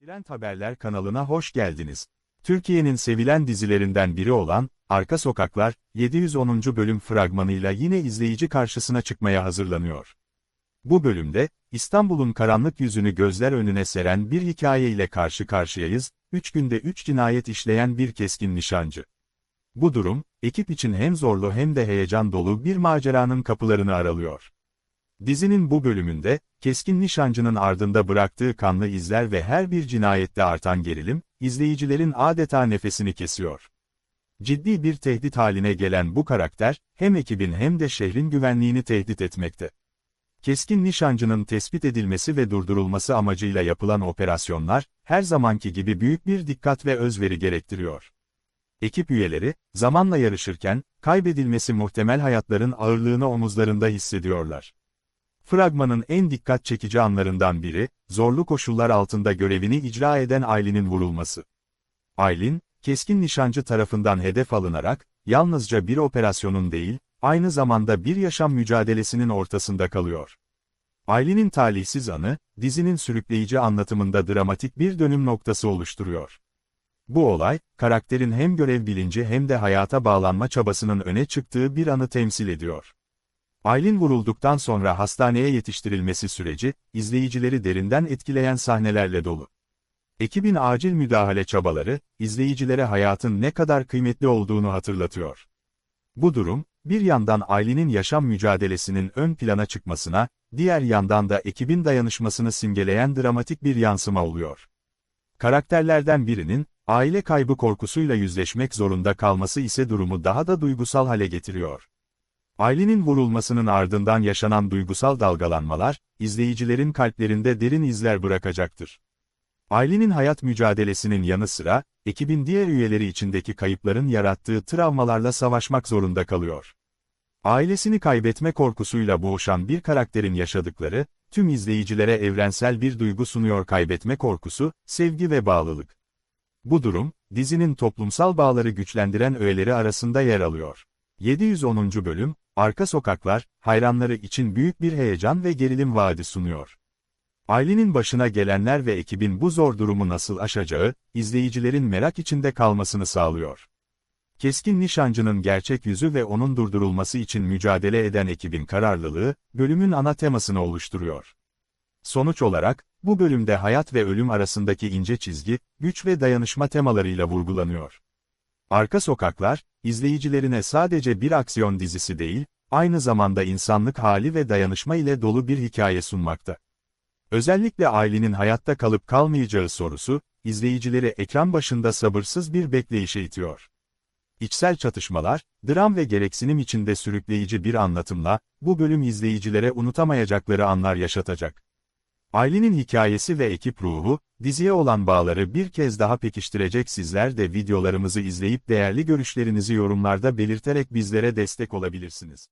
Trend Haberler kanalına hoş geldiniz. Türkiye'nin sevilen dizilerinden biri olan Arka Sokaklar, 710. bölüm fragmanıyla yine izleyici karşısına çıkmaya hazırlanıyor. Bu bölümde, İstanbul'un karanlık yüzünü gözler önüne seren bir hikaye ile karşı karşıyayız, 3 günde 3 cinayet işleyen bir keskin nişancı. Bu durum, ekip için hem zorlu hem de heyecan dolu bir maceranın kapılarını aralıyor. Dizinin bu bölümünde, keskin nişancının ardında bıraktığı kanlı izler ve her bir cinayette artan gerilim, izleyicilerin adeta nefesini kesiyor. Ciddi bir tehdit haline gelen bu karakter, hem ekibin hem de şehrin güvenliğini tehdit etmekte. Keskin nişancının tespit edilmesi ve durdurulması amacıyla yapılan operasyonlar, her zamanki gibi büyük bir dikkat ve özveri gerektiriyor. Ekip üyeleri, zamanla yarışırken, kaybedilmesi muhtemel hayatların ağırlığını omuzlarında hissediyorlar. Fragmanın en dikkat çekici anlarından biri, zorlu koşullar altında görevini icra eden Aylin'in vurulması. Aylin, keskin nişancı tarafından hedef alınarak, yalnızca bir operasyonun değil, aynı zamanda bir yaşam mücadelesinin ortasında kalıyor. Aylin'in talihsiz anı, dizinin sürükleyici anlatımında dramatik bir dönüm noktası oluşturuyor. Bu olay, karakterin hem görev bilinci hem de hayata bağlanma çabasının öne çıktığı bir anı temsil ediyor. Aylin vurulduktan sonra hastaneye yetiştirilmesi süreci, izleyicileri derinden etkileyen sahnelerle dolu. Ekibin acil müdahale çabaları, izleyicilere hayatın ne kadar kıymetli olduğunu hatırlatıyor. Bu durum, bir yandan Aylin'in yaşam mücadelesinin ön plana çıkmasına, diğer yandan da ekibin dayanışmasını simgeleyen dramatik bir yansıma oluyor. Karakterlerden birinin, aile kaybı korkusuyla yüzleşmek zorunda kalması ise durumu daha da duygusal hale getiriyor. Aylin'in vurulmasının ardından yaşanan duygusal dalgalanmalar, izleyicilerin kalplerinde derin izler bırakacaktır. Aylin'in hayat mücadelesinin yanı sıra, ekibin diğer üyeleri içindeki kayıpların yarattığı travmalarla savaşmak zorunda kalıyor. Ailesini kaybetme korkusuyla boğuşan bir karakterin yaşadıkları, tüm izleyicilere evrensel bir duygu sunuyor kaybetme korkusu, sevgi ve bağlılık. Bu durum, dizinin toplumsal bağları güçlendiren öğeleri arasında yer alıyor. 710. bölüm, Arka Sokaklar, hayranları için büyük bir heyecan ve gerilim vaadi sunuyor. Ailenin başına gelenler ve ekibin bu zor durumu nasıl aşacağı, izleyicilerin merak içinde kalmasını sağlıyor. Keskin nişancının gerçek yüzü ve onun durdurulması için mücadele eden ekibin kararlılığı, bölümün ana temasını oluşturuyor. Sonuç olarak, bu bölümde hayat ve ölüm arasındaki ince çizgi, güç ve dayanışma temalarıyla vurgulanıyor. Arka Sokaklar, izleyicilerine sadece bir aksiyon dizisi değil, aynı zamanda insanlık hali ve dayanışma ile dolu bir hikaye sunmakta. Özellikle ailenin hayatta kalıp kalmayacağı sorusu, izleyicileri ekran başında sabırsız bir bekleyişe itiyor. İçsel çatışmalar, dram ve gereksinim içinde sürükleyici bir anlatımla, bu bölüm izleyicilere unutamayacakları anlar yaşatacak. Ailenin hikayesi ve ekip ruhu, diziye olan bağları bir kez daha pekiştirecek sizler de videolarımızı izleyip değerli görüşlerinizi yorumlarda belirterek bizlere destek olabilirsiniz.